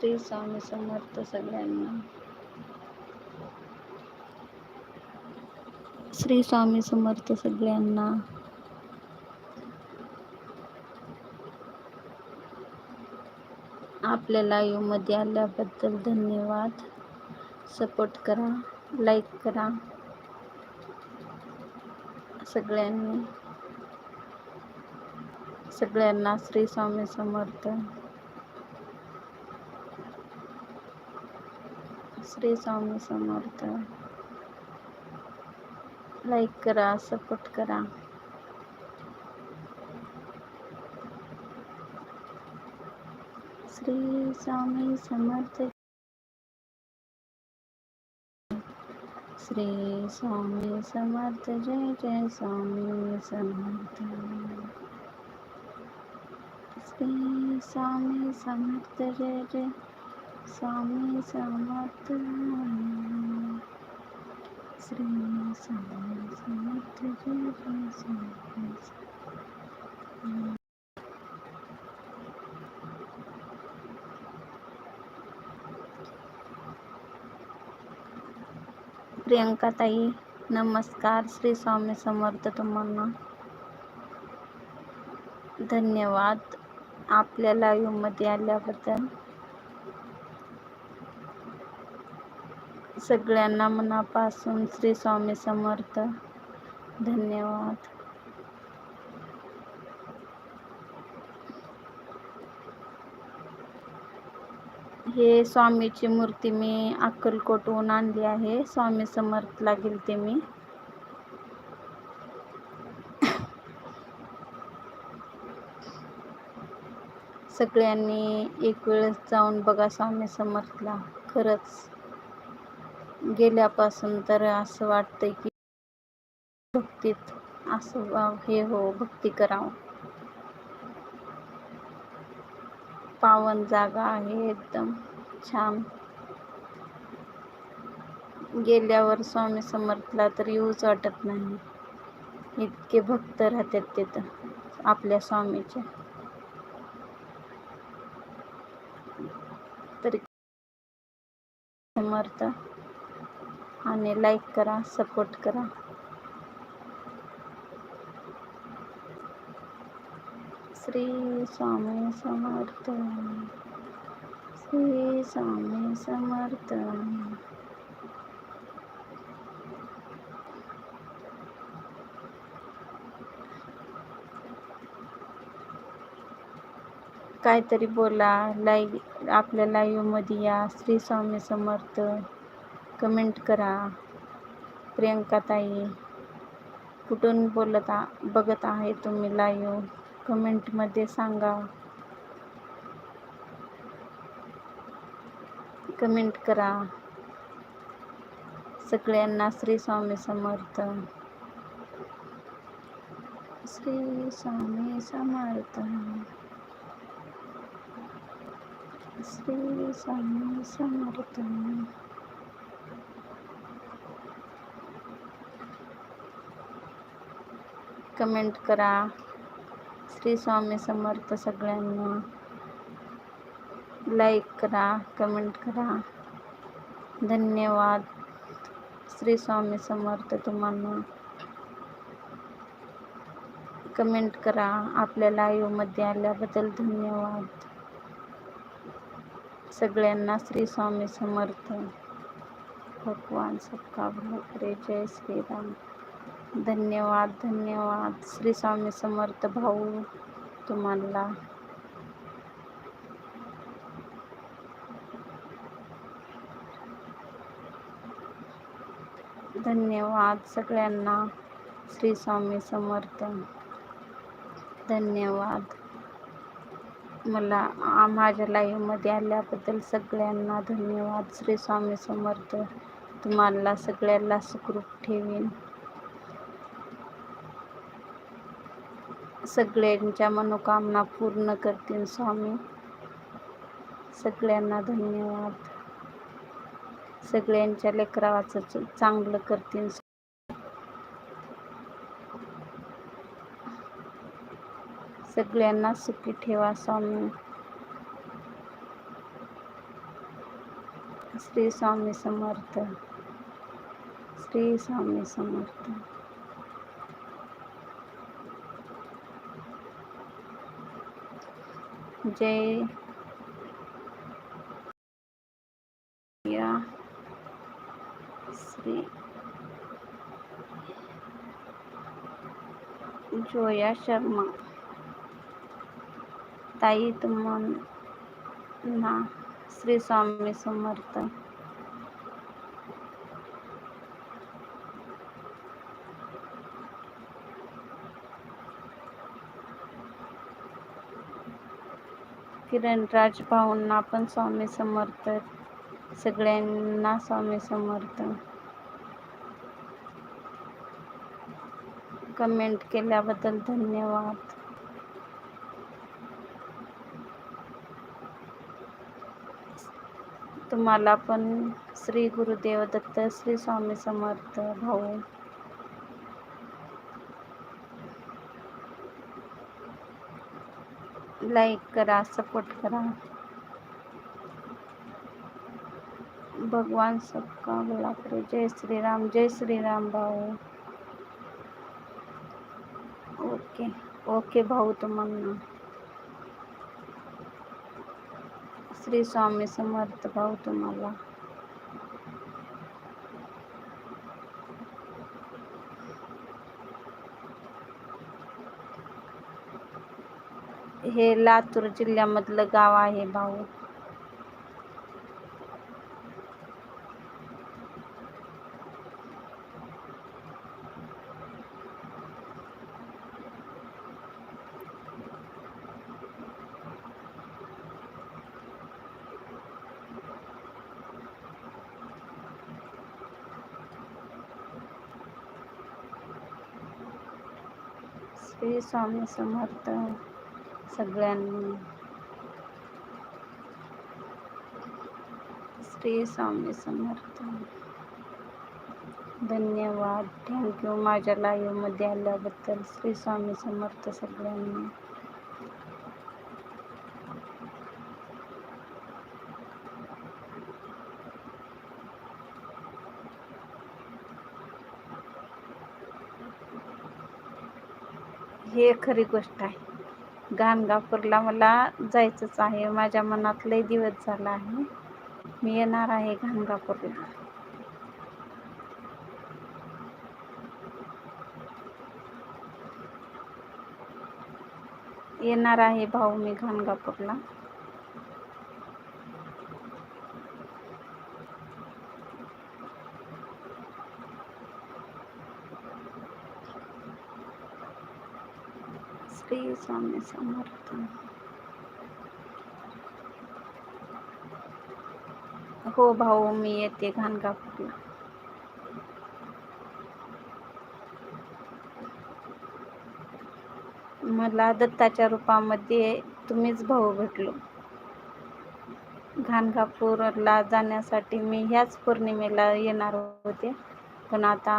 श्री स्वामी समर्थ सगळ्यांना. श्री स्वामी समर्थ सगळ्यांना. आपल्या लाईव्हमध्ये धन्यवाद. सपोर्ट करा लाईक करा. सगळ्यांनी. सगळ्यांना श्री स्वामी समर्थ. श्री स्वामी समर्थ लाईक करा सपोर्ट करा। श्री स्वामी समर्थ श्री स्वामी समर्थ जय जय स्वामी समर्थ श्री स्वामी समर्थ जय जय। स्वामी समर्थ श्री स्वामी प्रियंका ताई, नमस्कार, श्री स्वामी समर्थ तुम्हाला धन्यवाद आपल्या लाईव्हमध्ये आल्याबद्दल. सगळ्यांना मनापासून श्री स्वामी समर्थ. धन्यवाद. हे स्वामीची मूर्ती मी अक्कलकोटहून आणली आहे. स्वामी समर्थला गेलते मी. सगळ्यांनी एक वेळेस जाऊन बघा स्वामी समर्थला. खरंच गेल्यापासून तर असं वाटतंय की भक्तीत असं हे हो भक्ती करावं. पावन जागा आहे एकदम छान. गेल्यावर स्वामी समर्थला तर येऊच वाटत नाही. इतके भक्त राहतात तिथं आपल्या स्वामीचे. तरी समर्थ. आणि लाईक करा सपोर्ट करा। श्री स्वामी समर्थ। श्री स्वामी समर्थ। काहीतरी बोला लाईव्ह आपल्या लाईव्हमध्ये या, श्री स्वामी समर्थ। कमेंट करा. प्रियंका ताई, कुठून बोलत आ, बघत आहे तुम्ही लाईव्ह कमेंटमध्ये सांगा. कमेंट करा. सगळ्यांना श्री स्वामी समर्थ. श्री स्वामी समर्थ. श्री स्वामी समर्थ. कमेंट करा. श्री स्वामी समर्थ सगळ्यांना. लाईक करा, कमेंट करा. धन्यवाद. श्री स्वामी समर्थ तुम्हाला कमेंट करा, आपल्या लाईव्हमध्ये आल्याबद्दल धन्यवाद. सगळ्यांना श्री स्वामी समर्थ. भगवान सबका भला जय श्रीराम. धन्यवाद धन्यवाद। श्री स्वामी समर्थ भाऊ, तुम्हाला. धन्यवाद सगळ्यांना. श्री स्वामी समर्थ. धन्यवाद. मला माझ्या लाईव्हमध्ये आल्याबद्दल सगळ्यांना धन्यवाद. श्री स्वामी समर्थ. तुम्हाला सगळ्यांना सुखरूप ठेवीन. सगळ्यांच्या मनोकामना पूर्ण करतील स्वामी. सगळ्यांना धन्यवाद. सगळ्यांच्या लेकरावाचं चांगलं करतील सगळ्यांना सुखी ठेवा स्वामी. श्री स्वामी समर्थ. श्री स्वामी समर्थ. जय श्री जोया शर्मा। ताई तुम्हाला श्री स्वामी समर्थ। किरण राज भाऊंना पण स्वामी समर्थ, सगळ्यांना स्वामी समर्थ. कमेंट केल्याबद्दल धन्यवाद. तुम्हाला पण श्री गुरुदेव दत्त, श्री स्वामी समर्थ भाऊ. लाईक करा, सपोर्ट करा। भगवान सबका भला करे। जय श्री राम जय श्री राम भाऊ। ओके ओके भाऊ तुम्हाला श्री स्वामी समर्थ भाऊ तुम्हाला। हे लातूर जिल्ह्यामधलं गाव आहे भाऊ. स्वामी समर्थ. सगळ्यांनी. श्री स्वामी समर्थ. धन्यवाद. थँक्यू माझ्या लाईव्हमध्ये आल्याबद्दल श्री स्वामी समर्थ हे खरी गोष्ट आहे. गाणगापूरला मला जायचंच आहे. माझ्या मनात लय दिवस झाला आहे. मी येणार आहे गाणगापूरला येणार आहे भाऊ मी गाणगापूरला श्री स्वामी समर्थ हो भाऊ मी येते घाणगापूरला. मला दत्ताच्या रूपामध्ये तुम्हीच भाऊ भेटलो. घाणगापूरला जाण्यासाठी मी ह्याच पौर्णिमेला येणार होते. पण आता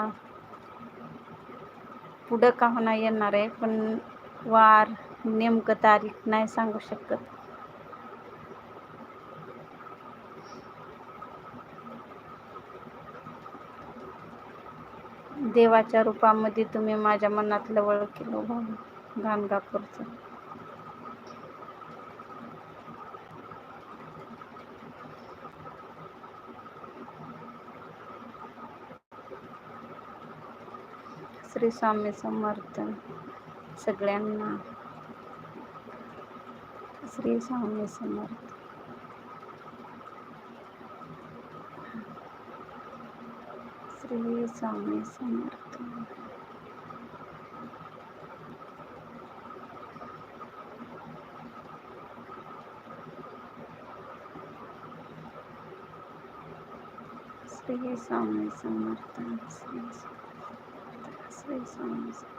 पुढं का होणार येणार आहे पण वार नेमकं तारीख नाही सांगू शकत. देवाच्या रूपामध्ये तुम्ही माझ्या मनातलं वळ केलं हो, भाऊ श्री स्वामी समर्थन सगळ्यांना. श्री स्वामी समर्थ. श्री स्वामी समर्थ. श्री स्वामी समर्थ. श्री श्री स्वामी समर्थ.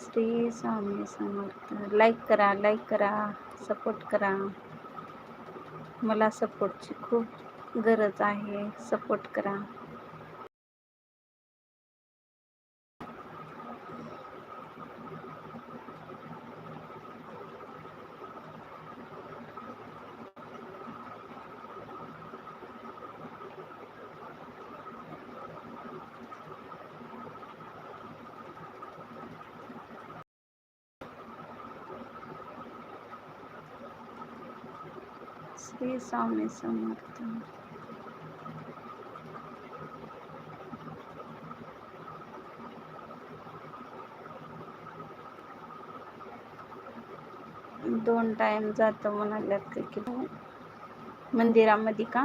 श्री स्वामी समर्थ. लाईक करा लाईक करा सपोर्ट करा. मला सपोर्टची खूप गरज आहे. सपोर्ट करा. श्री स्वामी समर्थ दोन टाइम जो म्हणाल्यात मंदिरा मंदिरामध्ये का?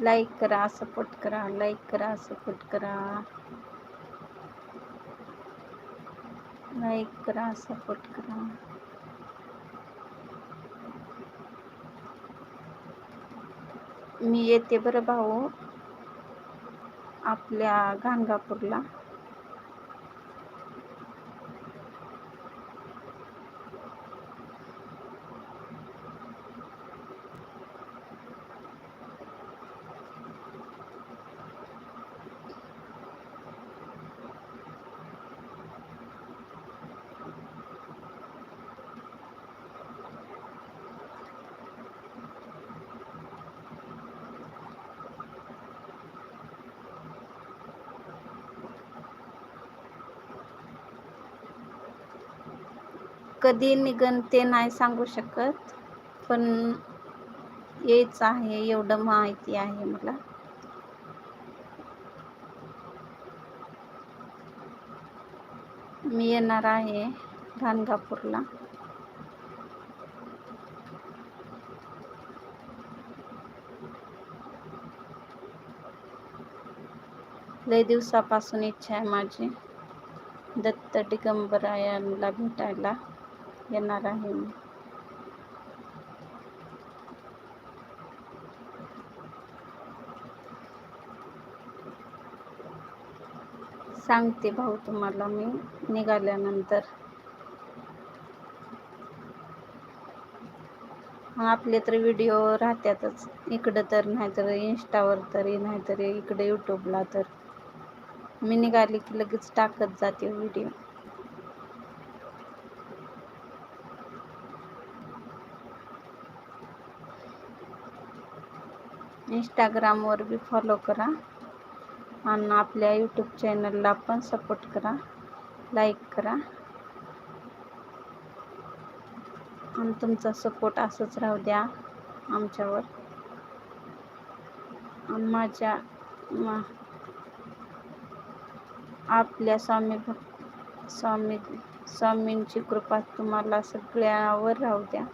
लाईक करा सपोर्ट करा लाईक करा सपोर्ट करा. लाईक करा सपोर्ट करा. मी येते बरं भाऊ आपल्या गाणगापूरला. कधी निघन ते नाही सांगू शकत पण यायचं आहे एवढं माहिती आहे मला. मी येणार आहे गाणगापूरला लय दिवसापासून इच्छा आहे माझी दत्त दिगंबरायांना भेटायला. येणार आहे मी. सांगते भाऊ तुम्हाला मी निघाल्यानंतर. आपले तर व्हिडिओ राहतातच. इकडं तर नाहीतर इंस्टावर तरी नाहीतर इकडे यूट्यूबला तर. मी निघाली की लगेच टाकत जाते व्हिडिओ इंस्टाग्रामवर बी फॉलो करा. आणि आपल्या यूट्यूब चॅनलला पण सपोर्ट करा. लाईक करा. आणि तुमचा सपोर्ट असंच राहू द्या आमच्यावर. आणि माझ्या मा आपल्या स्वामी स्वामी स्वामींची कृपा तुम्हाला सगळ्यावर राहू द्या.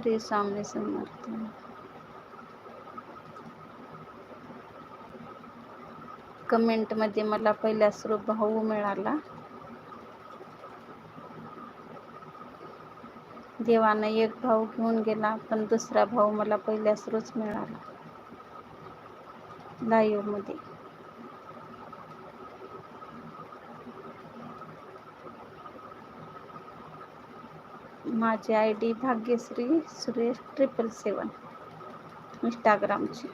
श्री स्वामी समर्थ. कमेंटमध्ये मला पहिला स्वरूप भाऊ मिळाला. देवानं एक भाऊ घेऊन गेला पण दुसरा भाऊ मला पहिल्या सुरूच मिळाला. लाईव्ह माझी I D Bhagyashree Suresh triple seven इंस्टाग्रामची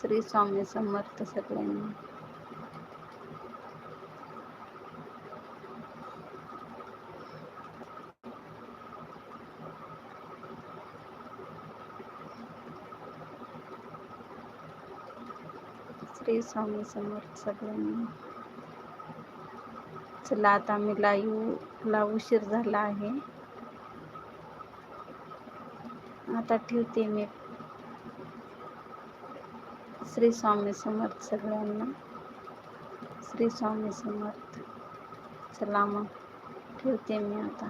Shri Swami Samarth सगळ्यांनी. श्री स्वामी समर्थ सगळ्यांनी. चला आता मी लाईव्हला उशीर झाला आहे. आता ठेवते मी. श्री स्वामी समर्थ सगळ्यांना श्री स्वामी समर्थ चला मग ठेवते मी आता।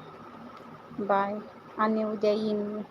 बाय आणि उद्या येईन मी।